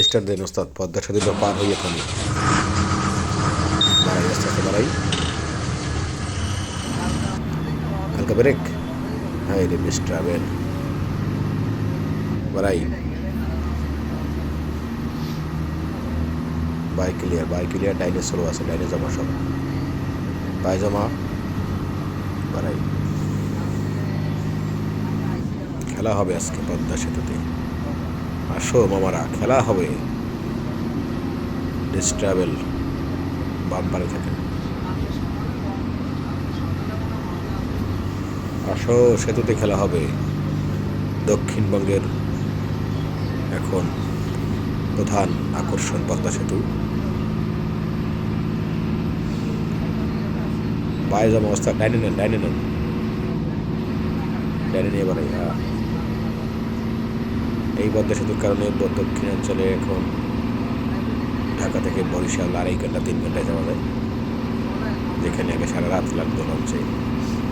Star দেন ওস্তাদ, পদ্মা সেতু পার হই এখনই বাড়াই আস্তে আস্তে বাড়াই হালকা ব্রেক। হাই রে মিস ট্রাভেল বাড়াই বাইক ক্লিয়ার বাইক ক্লিয়ার ডাইনে স্লো আছে, ডাইনে জমা সব। বাই জমা। বাড়াই খেলা হবে আজকে পদ্মা সেতুতে। আসো মামারা, খেলা হবে। ডিস্ট্রাভেল বাম্পারে থাকে আসো, সেতুতে খেলা হবে। দক্ষিণবঙ্গের এখন প্রধান আকর্ষণ পদ্মা সেতু। বায়ুজম অবস্থা ডাইনে নেন ডাইনে নেন। ডাইনে নিয়ে বাড়াই হ্যাঁ এই পদ্মা সেতুর কারণে দক্ষিণাঞ্চলে এখন ঢাকা থেকে বরিশাল আড়াই ঘণ্টা, তিন ঘন্টায় যাওয়া যায়। যেখানে আগে সারা রাত লাগতো লঞ্চে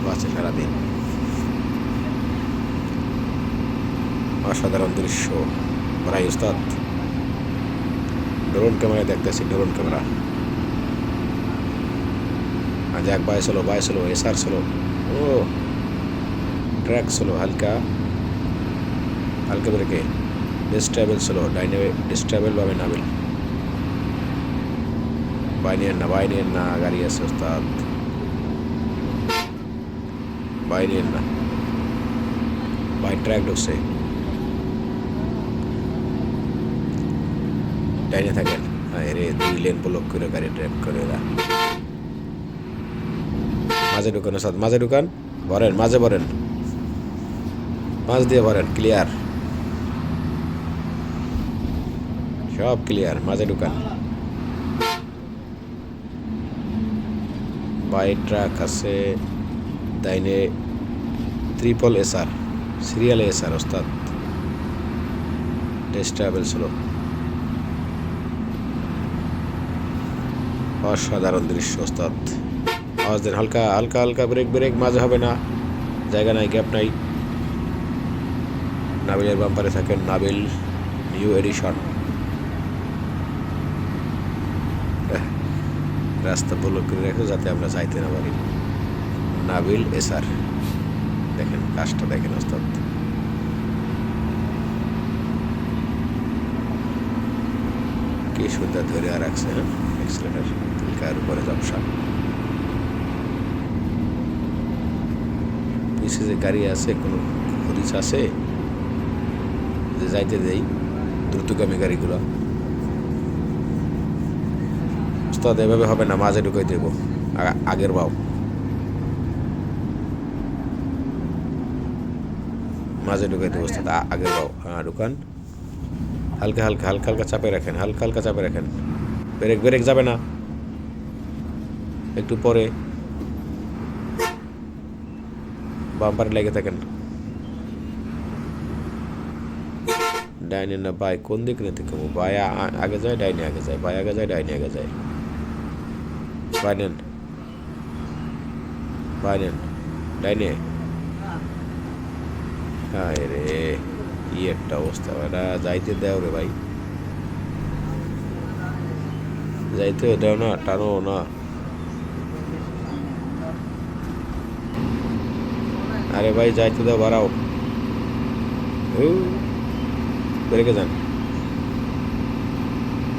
বাসে সারাদিন। অসাধারণ দৃশ্য। প্রায় উস্তাদ ড্রোন ক্যামেরায় দেখতেছি, ড্রোন ক্যামেরা। আজ এক বাই স্লো বাই স্লো এসআর স্লো ও, ট্র্যাক স্লো হালকা। হালকা ব্রেকে ডিস্টেবল স্লো ডাইনে ডিস্টেবল পাবে নাবিল বাইনিয়ার না বাইনিয়ার না, গাড়ি আছে ওস্তাদ। বাইনিয়ার না। বাই ট্র্যাক ঢুকছে। ডাইনে থাকেন হ্যাঁ রে, দুই লেন ব্লক করে গাড়ি ড্রাইভ করে এরা মাঝে ঢুকান ওস্তাদ, মাঝে ঢুকান। ভরেন, মাঝে ভরেন। মাঝ দিয়ে ভরেন ক্লিয়ার সব ক্লিয়ার মাঝে ঢুকান। বাই ট্রাক আছে দাইনে ত্রিপল এসআর সিরিয়াল এসআর ওস্তাদ। টেস্টাবেল স্লো অসাধারণ দৃশ্য, ওস্তাদ। আওয়াজ হালকা হালকা হালকা ব্রেক ব্রেক মাঝে হবে না। জায়গা নাই গ্যাপ নাই। নাবিলের বাম্পারে থাকেন নাবিল নিউ এডিশন রাস্তা ব্লক করে রেখে যাতে আমরা যাইতে না পারি। নাবিল এসার দেখেন, কাজটা দেখেন ওস্তাদ কি সুন্দর ধরে আর রাখছে হ্যাঁ? এক্সিলেটার হালকার উপরে জমসা পিছিয়ে যে গাড়ি আছে, কোনো হরিচ আছে? যে যাইতে দেই, দ্রুতগামী গাড়িগুলো। ওস্তাদ এভাবে হবে না, মাঝে ঢুকাই দেবো। আগের বাও মাঝে ঢুকাই দেবো ওস্তাদ আ- আগের বাও হ্যাঁ ঢুকান। হালকা হালকা হালকা হালকা চাপে রাখেন, হালকা হালকা চাপে রাখেন। ব্রেক ব্রেক যাবে না। একটু পরে। বাম্পারে লেগে থাকেন। ডাইনে না বাই, কোন দিক নিতে কমো বাই আগে যায়, ডাইনে আগে যায়। বাই আগে যায়, ডাইনে আগে যায়। বাই নেন বাই নেন ডাইনে হ্যাঁ রে, কি একটা অবস্থা এটা যাইতে দেও রে ভাই। যাইতে দেও না, টানো না। আরে ভাই, যাইতে দাও, বাড়াও। বেড়ে যান।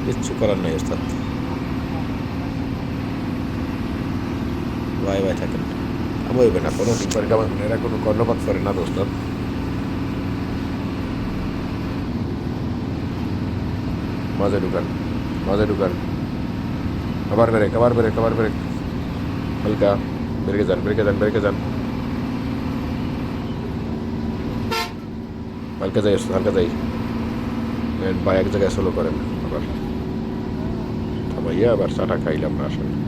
কিচ্ছু করার নাই, ওস্তাদ। ভাই ভাই থাকেন। আমইবে না, কোনো টিপার কামান এরা কোনো কর্ণপাত করে না দোস্তাদ মাঝে ঢুকান মাঝে ঢুকান। আবার ব্রেক আবার ব্রেক আবার ব্রেক। হালকা, ব্রেকে যান ব্রেকে যান ব্রেকে যান। হালকা হালকা যাই। বা এক জায়গায় স্লো করেন, আবার। থামাইয়া আবার চাটা খাইলাম না আসলে।